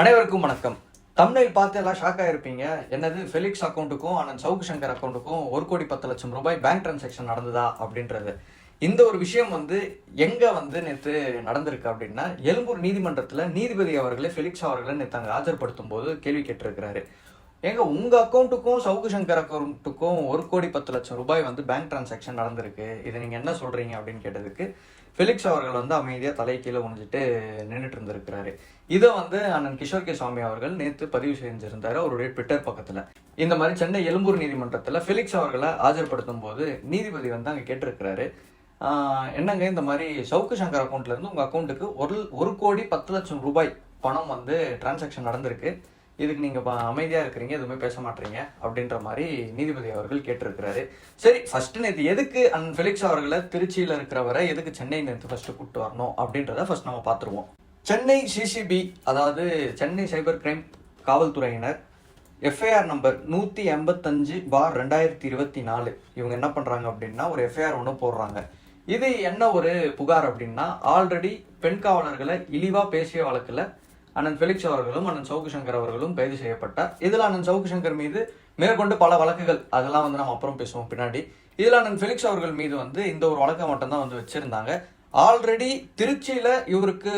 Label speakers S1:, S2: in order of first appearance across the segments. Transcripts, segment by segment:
S1: அனைவருக்கும் வணக்கம். தமிழில் பார்த்து எல்லாம் ஷாக் இருப்பீங்க என்னது ஃபெலிக்ஸ் அக்கௌண்ட்டுக்கும் அண்ணன் சவுக்கு சங்கர் அக்கௌண்ட்டுக்கும் ஒரு கோடி பத்து லட்சம் ரூபாய் பேங்க் டிரான்சாக்ஷன் நடந்ததா அப்படின்றது. இந்த ஒரு விஷயம் வந்து எங்கே வந்து நேற்று நடந்திருக்கு அப்படின்னா எழும்பூர் நீதிமன்றத்தில் நீதிபதி அவர்களே ஃபெலிக்ஸ் அவர்களை நேற்று அங்கே ஆஜர்படுத்தும் போது கேள்வி கேட்டிருக்கிறாரு. ஏங்க உங்க அக்கௌண்ட்டுக்கும் சவுக்கு சங்கர் அக்கௌண்ட்டுக்கும் ஒரு கோடி பத்து லட்சம் ரூபாய் வந்து பேங்க் டிரான்சாக்ஷன் நடந்திருக்கு. இதை நீங்க என்ன சொல்றீங்க அப்படின்னு கேட்டதுக்கு ஃபிலிக்ஸ் அவர்கள் வந்து அமைதியாக தலை கீழே குனிஞ்சிட்டு நின்றுட்டு இருந்திருக்கிறாரு. இதை வந்து அண்ணன் கிஷோர் கே சுவாமி அவர்கள் நேற்று பதிவு செஞ்சிருந்தாரு அவருடைய ட்விட்டர் பக்கத்தில். இந்த மாதிரி சென்னை எழும்பூர் நீதிமன்றத்தில் ஃபிலிக்ஸ் அவர்களை ஆஜர்படுத்தும் போது நீதிபதி வந்து அங்கே கேட்டிருக்கிறாரு. என்னங்க இந்த மாதிரி சவுக்கு சங்கர் அக்கௌண்ட்லேருந்து உங்கள் அக்கௌண்ட்டுக்கு ஒரு ஒரு கோடி பத்து லட்சம் ரூபாய் பணம் வந்து டிரான்சாக்ஷன் நடந்திருக்கு. இதுக்கு நீங்கள் அமைதியாக இருக்கிறீங்க எதுவுமே பேச மாட்டீங்க அப்படின்ற மாதிரி நீதிபதி அவர்கள் கேட்டிருக்கிறாரு. சரி ஃபர்ஸ்ட் நேற்று எதுக்கு அன் ஃபெலிக்ஸ் அவர்களை திருச்சியில் இருக்கிறவரை எதுக்கு சென்னை நேற்று ஃபர்ஸ்ட் கூப்பிட்டு வரணும் அப்படின்றத ஃபர்ஸ்ட் நம்ம பார்த்துருவோம். சென்னை சிசிபி அதாவது சென்னை சைபர் கிரைம் காவல்துறையினர் எஃப்ஐஆர் நம்பர் நூற்றி எண்பத்தஞ்சு பார் ரெண்டாயிரத்தி இருபத்தி நாலு. இவங்க என்ன பண்ணுறாங்க அப்படின்னா ஒரு எஃப்ஐஆர் ஒன்று போடுறாங்க. இது என்ன ஒரு புகார் அப்படின்னா ஆல்ரெடி பெண் காவலர்களை இழிவாக பேசிய வழக்கில் அண்ணன் ஃபெலிக்ஸ் அவர்களும் அண்ணன் சவுக்கு சங்கர் அவர்களும் கைது செய்யப்பட்டார். இதில் அண்ணன் சவுக்கு சங்கர் மீது மேற்கொண்டு பல வழக்குகள். அதெல்லாம் வந்து நம்ம அப்புறம் பேசுவோம் பின்னாடி. இதில் அண்ணன் ஃபெலிக்ஸ் அவர்கள் மீது வந்து இந்த ஒரு வழக்கை மட்டும்தான் வந்து வச்சுருந்தாங்க. ஆல்ரெடி திருச்சியில் இவருக்கு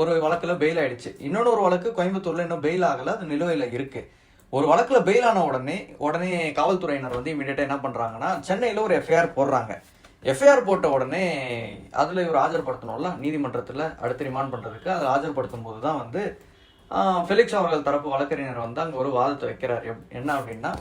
S1: ஒரு வழக்கில் பெயில் ஆயிடுச்சு. இன்னொன்று ஒரு வழக்கு கோயம்புத்தூரில் இன்னும் பெயில் ஆகலை. அது நிலுவையில் இருக்குது ஒரு வழக்கில் பெயில் ஆன உடனே உடனே காவல்துறையினர் வந்து இமீடியட்டாக என்ன பண்ணுறாங்கன்னா சென்னையில் ஒரு எஃப்ஐஆர் போடுறாங்க. எஃப்ஐஆர் போட்ட உடனே அதில் இவர் ஆஜர்படுத்தணும்ல? நீதிமன்றத்தில் அடுத்து ரிமாண்ட் பண்ணுறதுக்கு அதில் ஆஜர்படுத்தும் போது தான் வந்து ஃபெலிக்ஸ் அவர்கள் தரப்பு வழக்கறிஞர் வந்து அங்கே ஒரு வாதத்தை வைக்கிறார். எப்- என்ன அப்படின்னா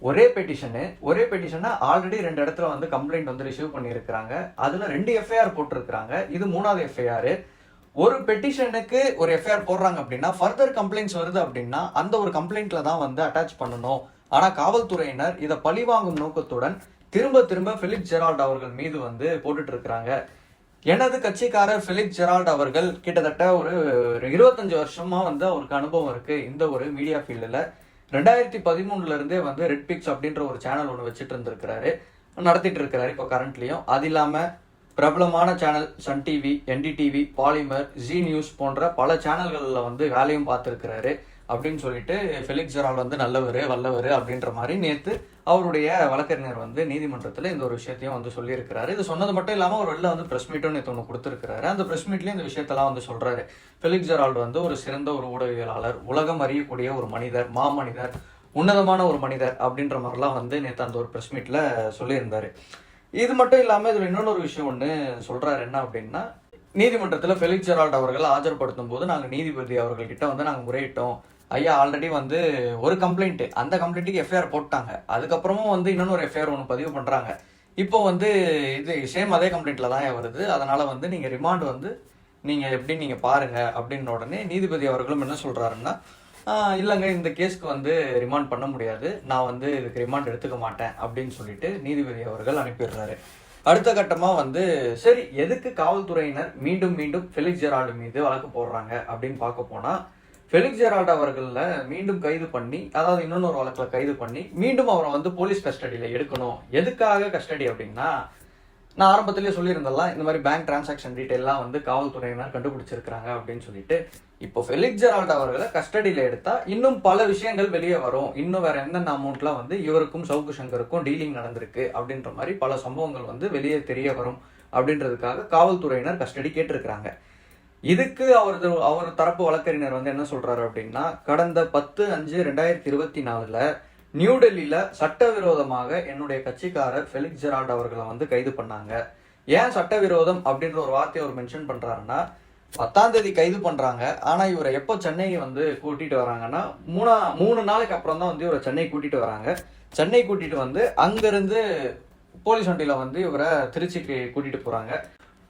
S1: ஒரே பெட்டிஷனு ஒரே பெட்டிஷனை ஆல்ரெடி ரெண்டு இடத்துல வந்து கம்ப்ளைண்ட் வந்து ரிசீவ் பண்ணியிருக்கிறாங்க. அதில் ரெண்டு எஃப்ஐஆர் போட்டிருக்கிறாங்க. இது மூணாவது எஃப்ஐஆர் ஒரு பெட்டிஷனுக்கு ஒரு எஃப்ஐஆர் போடுறாங்க அப்படின்னா ஃபர்தர் கம்ப்ளைண்ட்ஸ் வருது அப்படின்னா அந்த ஒரு கம்ப்ளைண்ட்டில் தான் வந்து அட்டாச் பண்ணணும். ஆனால் காவல்துறையினர் இதை பழிவாங்கும் நோக்கத்துடன் திரும்ப திரும்ப பிலிப் ஜெரால்ட் அவர்கள் மீது வந்து போட்டுட்டு இருக்கிறாங்க எனது கட்சிக்காரர் பிலிப் ஜெரால்ட் அவர்கள் கிட்டத்தட்ட ஒரு இருபத்தஞ்சு வருஷமா வந்து அவருக்கு அனுபவம் இருக்கு இந்த ஒரு மீடியா ஃபீல்டில் ரெண்டாயிரத்தி பதிமூணுல இருந்தே வந்து ரெட் பிக்ஸ் அப்படின்ற ஒரு சேனல் ஒன்று வச்சுட்டு இருந்திருக்கிறாரு. நடத்திட்டு இருக்கிறாரு இப்போ கரண்ட்லையும் அது இல்லாம பிரபலமான channel Sun TV NDTV Polimer Zee news போன்ற பல சேனல்களில் வந்து வேலையும் பார்த்துருக்கிறாரு. அப்படின்னு சொல்லிட்டு ஃபெலிக்ஸ் ஜெரால் வந்து நல்லவர் வல்லவர் அப்படின்ற மாதிரி நேற்று அவருடைய வழக்கறிஞர் வந்து நீதிமன்றத்தில் இந்த ஒரு விஷயத்தையும் வந்து சொல்லியிருக்கிறாரு. இது சொன்னது மட்டும் இல்லாமல் ஒரு வெளில வந்து ப்ரெஸ் மீட்டும் நேற்று ஒன்று கொடுத்துருக்கிறாரு. அந்த ப்ரெஸ் மீட்லேயும் இந்த விஷயத்தெல்லாம் வந்து சொல்கிறாரு ஃபெலிக்ஸ் ஜெரால்டு வந்து ஒரு சிறந்த ஒரு ஊடகவியலாளர் உலகம் அறியக்கூடிய ஒரு மனிதர் மாமனிதர் உன்னதமான ஒரு மனிதர் அப்படின்ற மாதிரிலாம் வந்து நேற்று அந்த ஒரு ப்ரெஸ் மீட்டில் சொல்லியிருந்தார். இது மட்டும் இல்லாமல் இதில் இன்னொன்று ஒரு விஷயம் ஒன்று சொல்கிறாரு என்ன அப்படின்னா நீதிமன்றத்தில் ஃபெலிக்ஸ் ஜெரால்டு அவர்கள் ஆஜர்படுத்தும் போது நாங்கள் நீதிபதி அவர்கள்கிட்ட வந்து நாங்கள் முறையிட்டோம். ஐயா ஆல்ரெடி வந்து ஒரு கம்ப்ளைண்ட் அந்த கம்ப்ளைண்ட்டுக்கு எஃப்ஐஆர் போட்டாங்க. அதுக்கப்புறமும் வந்து இன்னொன்று ஒரு எஃப்ஐஆர் ஒன்று பதிவு பண்ணுறாங்க இப்போ வந்து இது சேம் அதே கம்ப்ளைண்ட்டில் தான் வருது. அதனால் வந்து நீங்கள் ரிமாண்ட் வந்து நீங்கள் எப்படி நீங்கள் பாருங்க அப்படின்ன உடனே நீதிபதி அவர்களும் என்ன சொல்கிறாருன்னா இல்லைங்க இந்த கேஸ்க்கு வந்து ரிமாண்ட் பண்ண முடியாது. நான் வந்து இதுக்கு ரிமாண்ட் எடுத்துக்க மாட்டேன். அப்படின்னு சொல்லிட்டு நீதிபதி அவர்கள் அனுப்பிடுறாரு. அடுத்த கட்டமாக வந்து சரி எதுக்கு காவல்துறையினர் மீண்டும் மீண்டும் ஃபெலிக்ஸ் ஜெரால்டு மீது வழக்கு போடுறாங்க? அப்படின்னு பார்க்க போனால் ஃபெலிக்ஸ் ஜெரால்ட் அவர்களில் மீண்டும் கைது பண்ணி அதாவது இன்னொன்று ஒரு வழக்கில் கைது பண்ணி மீண்டும் அவரை வந்து போலீஸ் கஸ்டடியில் எடுக்கணும். எதுக்காக கஸ்டடி அப்படின்னா நான் ஆரம்பத்திலேயே சொல்லியிருந்தலாம் இந்த மாதிரி பேங்க் டிரான்சாக்ஷன் டீட்டெயிலாம் வந்து காவல்துறையினர் கண்டுபிடிச்சிருக்காங்க அப்படின்னு சொல்லிட்டு. இப்போ ஃபெலிக்ஸ் ஜெரால்ட் அவர்களை கஸ்டடியில் எடுத்தால் இன்னும் பல விஷயங்கள் வெளியே வரும். இன்னும் வேற என்னென்ன அமௌண்ட்லாம் வந்து இவருக்கும் சவுக்கு சங்கருக்கும் டீலிங் நடந்திருக்கு அப்படின்ற மாதிரி பல சம்பவங்கள் வந்து வெளியே தெரிய வரும் அப்படின்றதுக்காக காவல்துறையினர் கஸ்டடி கேட்டிருக்கிறாங்க. இதுக்கு அவரது அவர் தரப்பு வழக்கறிஞர் வந்து என்ன சொல்றாரு அப்படின்னா கடந்த பத்து அஞ்சு ரெண்டாயிரத்தி இருபத்தி நாலுல நியூ டெல்லியில சட்டவிரோதமாக என்னுடைய கட்சிக்காரர் ஃபெலிக்ஸ் ஜெரால்ட் அவர்களை வந்து கைது பண்ணாங்க. ஏன் சட்டவிரோதம் அப்படின்ற ஒரு வார்த்தையை அவர் மென்ஷன் பண்றாருன்னா பத்தாம் தேதி கைது பண்றாங்க. ஆனா இவரை எப்போ சென்னைக்கு வந்து கூட்டிட்டு வராங்கன்னா மூணா மூணு நாளைக்கு அப்புறம் தான் வந்து இவரை சென்னை கூட்டிட்டு வராங்க. சென்னை கூட்டிட்டு வந்து அங்கிருந்து போலீஸ் வண்டியில வந்து இவரை திருச்சிக்கு கூட்டிட்டு போறாங்க.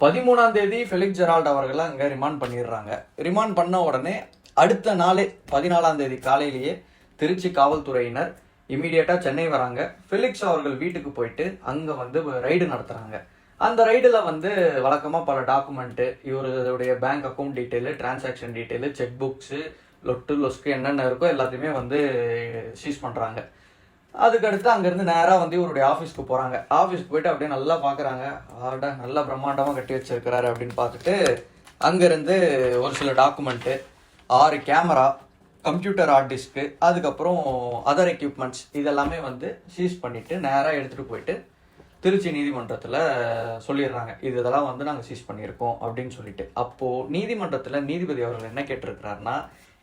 S1: பதிமூணாம் தேதி ஃபெலிக்ஸ் ஜெரால்ட் அவர்களை அங்கே ரிமாண்ட் பண்ணிடுறாங்க. ரிமாண்ட் பண்ண உடனே அடுத்த நாளே பதினாலாம் தேதி காலையிலேயே திருச்சி காவல்துறையினர் இமீடியட்டாக சென்னை வராங்க. ஃபெலிக்ஸ் அவர்கள் வீட்டுக்கு போயிட்டு அங்கே வந்து ரைடு நடத்துகிறாங்க அந்த ரைடில் வந்து வழக்கமாக பல டாக்குமெண்ட்டு இவருடைய bank account detail transaction detail cheque books லொட்டு லொஸ்க்கு என்னென்ன இருக்கோ எல்லாத்தையுமே வந்து சீஸ் பண்ணுறாங்க அதுக்கடுத்து அங்கேருந்து நேராக வந்து இவருடைய ஆஃபீஸ்க்கு போகிறாங்க ஆஃபீஸ்க்கு போயிட்டு அப்படியே நல்லா பார்க்குறாங்க ஆடா நல்லா பிரம்மாண்டமாக கட்டி வச்சிருக்கிறாரு அப்படின்னு பார்த்துட்டு அங்கேருந்து ஒரு சில டாக்குமெண்ட்டு ஆறு கேமரா கம்ப்யூட்டர் ஹார்ட் டிஸ்க்கு அதுக்கப்புறம் அதர் எக்யூப்மெண்ட்ஸ் இதெல்லாமே வந்து சீஸ் பண்ணிவிட்டு நேராக எடுத்துகிட்டு போயிட்டு திருச்சி நீதிமன்றத்தில் சொல்லிடுறாங்க. இது இதெல்லாம் வந்து நாங்கள் சீஸ் பண்ணியிருக்கோம் அப்படின்னு சொல்லிட்டு. அப்போது நீதிமன்றத்தில் நீதிபதி அவர்கள் என்ன கேட்டிருக்கிறாருன்னா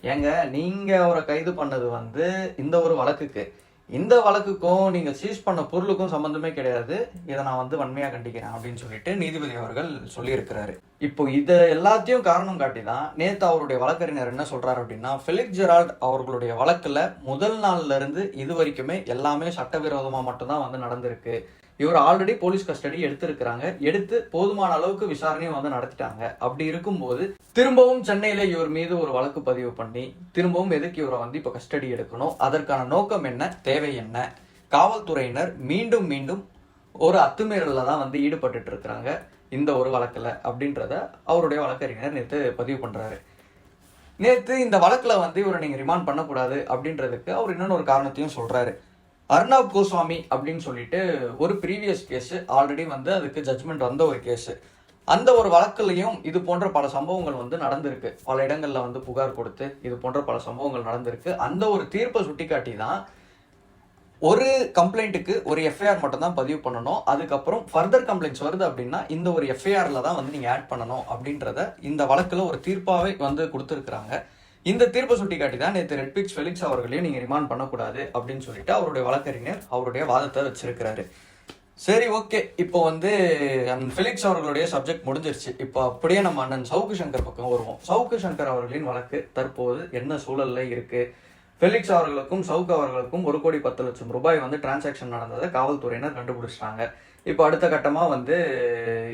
S1: ஏங்க நீங்கள் அவரை கைது பண்ணது வந்து இந்த ஒரு வழக்குக்கு இந்த வழக்குக்கும் நீங்கள் சீஸ் பண்ண பொருளுக்கும் சம்மந்தமே கிடையாது. இதை நான் வந்து வன்மையாக கண்டிக்கிறேன் அப்படின்னு சொல்லிட்டு நீதிபதி அவர்கள் சொல்லியிருக்கிறாரு. இப்போ இதை எல்லாத்தையும் காரணம் காட்டி தான் நேத்து அவருடைய வழக்கறிஞர் என்ன சொல்றாரு அப்படின்னா ஃபெலிக்ஸ் ஜெரால்ட் அவர்களுடைய வழக்கில் முதல் நாள்ல இருந்து இது வரைக்குமே எல்லாமே சட்டவிரோதமாக மட்டும்தான் வந்து நடந்திருக்கு. இவர் ஆல்ரெடி போலீஸ் கஸ்டடி எடுத்திருக்கிறாங்க. எடுத்து போதுமான அளவுக்கு விசாரணையும் வந்து நடத்திட்டாங்க. அப்படி இருக்கும்போது திரும்பவும் சென்னையில இவர் மீது ஒரு வழக்கு பதிவு பண்ணி திரும்பவும் எதுக்கு இவரை வந்து இப்ப கஸ்டடி எடுக்கணும்? அதற்கான நோக்கம் என்ன? தேவை என்ன? காவல்துறையினர் மீண்டும் மீண்டும் ஒரு அத்துமீறல்ல தான் வந்து ஈடுபட்டு இருக்கிறாங்க இந்த ஒரு வழக்கில் அப்படின்றத அவருடைய வழக்கறிஞர் நேற்று பதிவு பண்றாரு. நேற்று இந்த வழக்கில் வந்து இவரை நீங்க ரிமாண்ட் பண்ணக்கூடாது அப்படின்றதுக்கு அவர் இன்னொன்று ஒரு காரணத்தையும் சொல்றாரு. அர்ணவ் கோஸ்வாமி அப்படின்னு சொல்லிட்டு ஒரு ப்ரீவியஸ் கேஸ் ஆல்ரெடி வந்து அதுக்கு ஜட்ஜ்மெண்ட் வந்த ஒரு கேஸ் அந்த ஒரு வழக்குலையும் இது போன்ற பல சம்பவங்கள் வந்து நடந்திருக்கு. பல இடங்களில் வந்து புகார் கொடுத்து இது போன்ற பல சம்பவங்கள் நடந்திருக்கு. அந்த ஒரு தீர்ப்பை சுட்டிக்காட்டி தான் ஒரு கம்ப்ளைண்ட்டுக்கு ஒரு எஃப்ஐஆர் மட்டும் தான் பதிவு பண்ணணும். அதுக்கப்புறம் ஃபர்தர் கம்ப்ளைண்ட்ஸ் வருது அப்படின்னா இந்த ஒரு எஃப்ஐஆரில் தான் வந்து நீங்கள் ஆட் பண்ணணும் அப்படின்றத இந்த வழக்கில் ஒரு தீர்ப்பாகவே வந்து கொடுத்துருக்குறாங்க. இந்த தீர்ப்பை சுட்டிக்காட்டி தான் நேற்று ரெட்பிக்ஸ் ஃபெலிக்ஸ் அவர்களையும் நீங்கள் ரிமாண்ட் பண்ணக்கூடாது அப்படின்னு சொல்லிட்டு அவருடைய வழக்கறிஞர் அவருடைய வாதத்தை வச்சிருக்கிறாரு. சரி ஓகே இப்போ வந்து அண்ணன் ஃபெலிக்ஸ் அவர்களுடைய சப்ஜெக்ட் முடிஞ்சிருச்சு. இப்போ அப்படியே நம்ம அண்ணன் சவுக்கு சங்கர் பக்கம் வருவோம். சவுக்கு சங்கர் அவர்களின் வழக்கு தற்போது என்ன சூழல்ல இருக்கு? ஃபெலிக்ஸ் அவர்களுக்கும் சவுக்கு அவர்களுக்கும் ஒரு கோடி பத்து லட்சம் ரூபாய் வந்து டிரான்சாக்ஷன் நடந்ததை காவல்துறையினர் கண்டுபிடிச்சிட்டாங்க. இப்போ அடுத்த கட்டமாக வந்து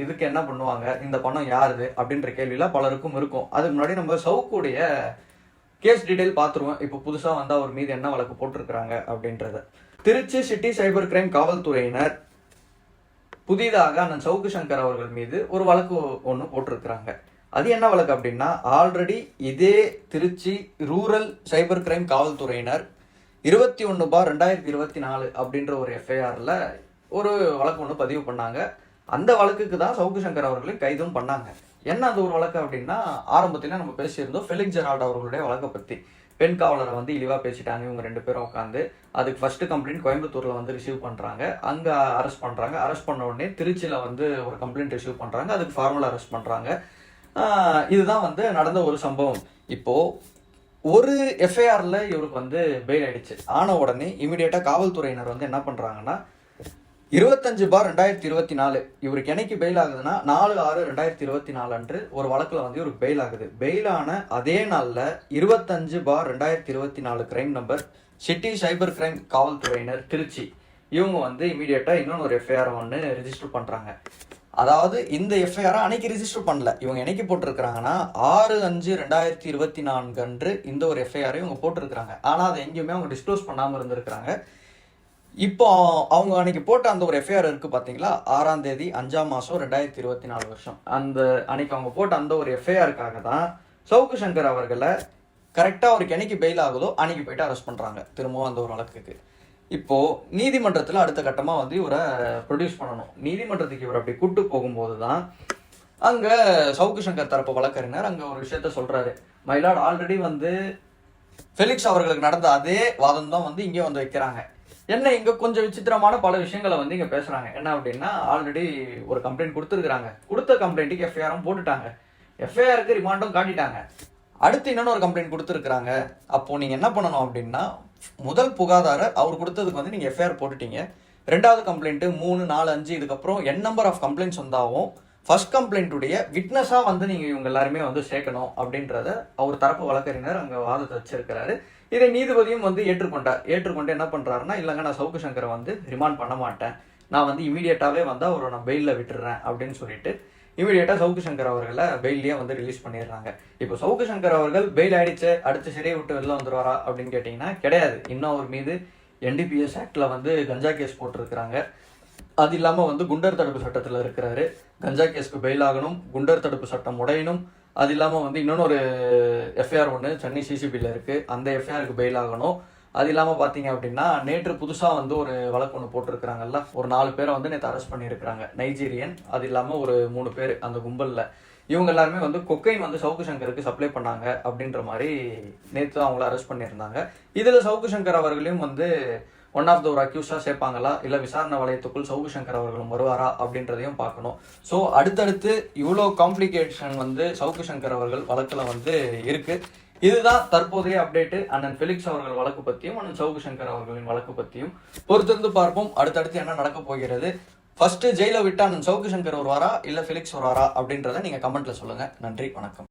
S1: இதுக்கு என்ன பண்ணுவாங்க? இந்த பணம் யாருது? அப்படின்ற கேள்வியில் பலருக்கும் இருக்கும். அதுக்கு முன்னாடி நம்ம சவுக்குடைய கேஸ் டீடைல் பார்த்துருவோம் இப்போ புதுசாக வந்து அவர் மீது என்ன வழக்கு போட்டிருக்கிறாங்க அப்படின்றத. திருச்சி சிட்டி சைபர் கிரைம் காவல்துறையினர் புதிதாக அண்ணன் சவுக்கு சங்கர் அவர்கள் மீது ஒரு வழக்கு ஒன்று போட்டிருக்கிறாங்க. அது என்ன வழக்கு அப்படின்னா ஆல்ரெடி இதே திருச்சி ரூரல் சைபர் கிரைம் காவல்துறையினர் இருபத்தி ஒன்று பார் ரெண்டாயிரத்தி இருபத்தி நாலு அப்படின்ற ஒரு எஃப்ஐஆரில் ஒரு வழக்கு ஒன்று பதிவு பண்ணாங்க. அந்த வழக்குக்கு தான் சவுக்கு சங்கர் அவர்களை கைதும் பண்ணாங்க. என்ன அது ஒரு வழக்கு அப்படின்னா ஆரம்பத்தில் நம்ம பேசியிருந்தோம் ஃபெலிக் ஜெரால்ட் அவர்களுடைய வழக்கை பற்றி பெண் காவலரை வந்து இழிவாக பேசிட்டாங்க இவங்க ரெண்டு பேரும் உட்காந்து அதுக்கு ஃபர்ஸ்ட் கம்ப்ளைண்ட் கோயம்புத்தூரில் வந்து ரிசீவ் பண்ணுறாங்க அங்கே அரெஸ்ட் பண்ணுறாங்க அரெஸ்ட் பண்ண உடனே திருச்சியில் வந்து ஒரு கம்ப்ளைண்ட் ரிசீவ் பண்ணுறாங்க அதுக்கு ஃபார்மல் அரெஸ்ட் பண்ணுறாங்க இதுதான் வந்து நடந்த ஒரு சம்பவம். இப்போது ஒரு எஃப்ஐஆரில் இவருக்கு வந்து பெயில் ஆயிடுச்சு. ஆன உடனே இமீடியட்டாக காவல்துறையினர் வந்து என்ன பண்ணுறாங்கன்னா இருபத்தஞ்சு பார் ரெண்டாயிரத்தி இருபத்தி நாலு. இவருக்கு என்னைக்கு பெயில் ஆகுதுன்னா நாலு ஆறு ரெண்டாயிரத்தி இருபத்தி நாலு அன்று ஒரு வழக்கில் வந்து இவருக்கு பெயில் ஆகுது. பெயிலான அதே நாளில் இருபத்தஞ்சு பார் ரெண்டாயிரத்தி இருபத்தி நாலு crime number city cyber crime காவல்துறையினர் திருச்சி. இவங்க வந்து இமீடியட்டாக இன்னொன்று ஒரு எஃப்ஐஆர் ஒன்று ரெஜிஸ்டர் பண்ணுறாங்க அதாவது இந்த எஃப்ஐஆரை அன்னைக்கு ரிஜிஸ்டர் பண்ணல. இவங்க என்னைக்கு போட்டிருக்கிறாங்கன்னா ஆறு அஞ்சு ரெண்டாயிரத்தி இருபத்தி நான்கு அன்று இந்த ஒரு எஃப்ஐஆரை இவங்க போட்டிருக்கிறாங்க. ஆனால் அதை எங்கேயுமே அவங்க டிஸ்க்ளோஸ் பண்ணாமல் இருந்திருக்கிறாங்க. இப்போ அவங்க அன்னைக்கு போட்ட அந்த ஒரு எஃப்ஐஆர் இருக்கு பாத்தீங்களா? ஆறாம் தேதி அஞ்சாம் மாசம் ரெண்டாயிரத்தி இருபத்தி நாலு வருஷம். அந்த அன்னைக்கு அவங்க போட்ட அந்த ஒரு எஃப்ஐஆருக்காக தான் சவுக்கு சங்கர் அவர்களை கரெக்டா அவருக்கு என்னைக்கு பெயில் ஆகுதோ அன்னைக்கு போயிட்டு அரெஸ்ட் பண்றாங்க. திரும்பவும் அந்த ஒரு வழக்குக்கு. இப்போ நீதிமன்றத்தில் அடுத்த கட்டமா வந்து இவரை ப்ரொடியூஸ் பண்ணணும். நீதிமன்றத்துக்கு இவர் அப்படி கூட்டு போகும்போது தான் அங்க சவுக்கு சங்கர் தரப்பு வழக்கறிஞர் அங்க ஒரு விஷயத்த சொல்றாரு. மயிலாடு ஆல்ரெடி வந்து ஃபெலிக்ஸ் அவர்களுக்கு நடந்த அதே வாதம் தான் வந்து இங்கே வந்து வைக்கிறாங்க. என்ன இங்க கொஞ்சம் விசித்திரமான பல விஷயங்களை வந்து இங்க பேசுறாங்க. என்ன அப்படின்னா ஆல்ரெடி ஒரு கம்ப்ளைண்ட் கொடுத்துருக்காங்க கொடுத்த கம்ப்ளைண்ட்டுக்கு எஃப்ஐஆரும் போட்டுட்டாங்க. எஃப்ஐஆருக்கு ரிமாண்டும் காட்டிட்டாங்க. அடுத்து இன்னொன்று ஒரு கம்ப்ளைண்ட் கொடுத்துருக்காங்க அப்போ நீங்க என்ன பண்ணணும் அப்படின்னா முதல் புகாதாரர் அவர் கொடுத்ததுக்கு வந்து நீங்க எஃப்ஐஆர் போட்டுட்டீங்க. ரெண்டாவது கம்ப்ளைண்ட்டு மூணு நாலு அஞ்சு இதுக்கப்புறம் என் நம்பர் ஆஃப் கம்ப்ளைண்ட்ஸ் வந்தாவும் ஃபர்ஸ்ட் கம்ப்ளைண்ட்டுடைய விட்னஸாக வந்து நீங்கள் இவங்க எல்லாருமே வந்து சேர்க்கணும் அப்படின்றத அவர் தரப்பு வழக்கறிஞர் அங்கே வாதத்தை வச்சிருக்கிறாரு. இதை நீதிபதியும் வந்து ஏற்றுக்கொண்டார் ஏற்றுக்கொண்டு என்ன பண்ணுறாருன்னா இல்லைங்க நான் சவுக்கு சங்கரை வந்து ரிமாண்ட் பண்ண மாட்டேன். நான் வந்து இமீடியட்டாகவே வந்து அவரை நான் பெயிலில் விட்டுறேன் அப்படின்னு சொல்லிட்டு இமீடியட்டாக சவுக்கு சங்கர் அவர்களை பெயிலே வந்து ரிலீஸ் பண்ணிடுறாங்க. இப்போ சவுக்கு சங்கர் அவர்கள் பெயில் ஆயிடுச்சு அடுத்து சிறையை விட்டு வெளில வந்துருவாரா அப்படின்னு கேட்டிங்கன்னா கிடையாது. இன்னும் அவர் மீது என்டிபிஎஸ் ஆக்டில் வந்து கஞ்சா கேஸ் போட்டிருக்கிறாங்க. அது இல்லாமல் வந்து குண்டர் தடுப்பு சட்டத்தில் இருக்கிறாரு. கஞ்சா கேஸ்க்கு பெயில் ஆகணும் குண்டர் தடுப்பு சட்டம் உடையணும். அது இல்லாமல் வந்து இன்னொன்று ஒரு எஃப்ஐஆர் ஒன்று சென்னை சிசிபியில் இருக்குது அந்த எஃப்ஐஆருக்கு பெயில் ஆகணும். அது இல்லாமல் பார்த்தீங்க அப்படின்னா நேற்று புதுசாக வந்து ஒரு வழக்கு ஒன்று போட்டிருக்கிறாங்கல்ல ஒரு நாலு பேரை வந்து நேற்று அரெஸ்ட் பண்ணியிருக்கிறாங்க. நைஜீரியன் அது இல்லாமல் ஒரு மூணு பேர் அந்த கும்பலில். இவங்க எல்லாருமே வந்து கொக்கைன் வந்து சவுக்கு சங்கருக்கு சப்ளை பண்ணாங்க அப்படின்ற மாதிரி நேற்று அவங்கள அரெஸ்ட் பண்ணியிருந்தாங்க. இதில் சவுக்கு சங்கர் அவர்களையும் வந்து ஒன் ஆஃப் த ஒரு அக்யூஸா சேர்ப்பாங்களா? இல்லை விசாரணை வளையத்துக்குள் சௌகு சங்கர் அவர்களும் வருவாரா? அப்படின்றதையும் பார்க்கணும். ஸோ அடுத்தடுத்து இவ்வளோ காம்ப்ளிகேஷன் வந்து சௌகு சங்கர் அவர்கள் வழக்கில் வந்து இருக்கு. இதுதான் தற்போதைய அப்டேட்டு அண்ணன் ஃபெலிக்ஸ் அவர்கள் வழக்கு பற்றியும் அண்ணன் சௌகு சங்கர் அவர்களின் வழக்கு பற்றியும் பொறுத்திருந்து பார்ப்போம். அடுத்தடுத்து என்ன நடக்க போகிறது? ஃபர்ஸ்ட் ஜெயில விட்டு அண்ணன் சௌகு சங்கர் வருவாரா? இல்லை ஃபெலிக்ஸ் வருவாரா? அப்படின்றத நீங்கள் கமெண்ட்ல சொல்லுங்க. நன்றி வணக்கம்.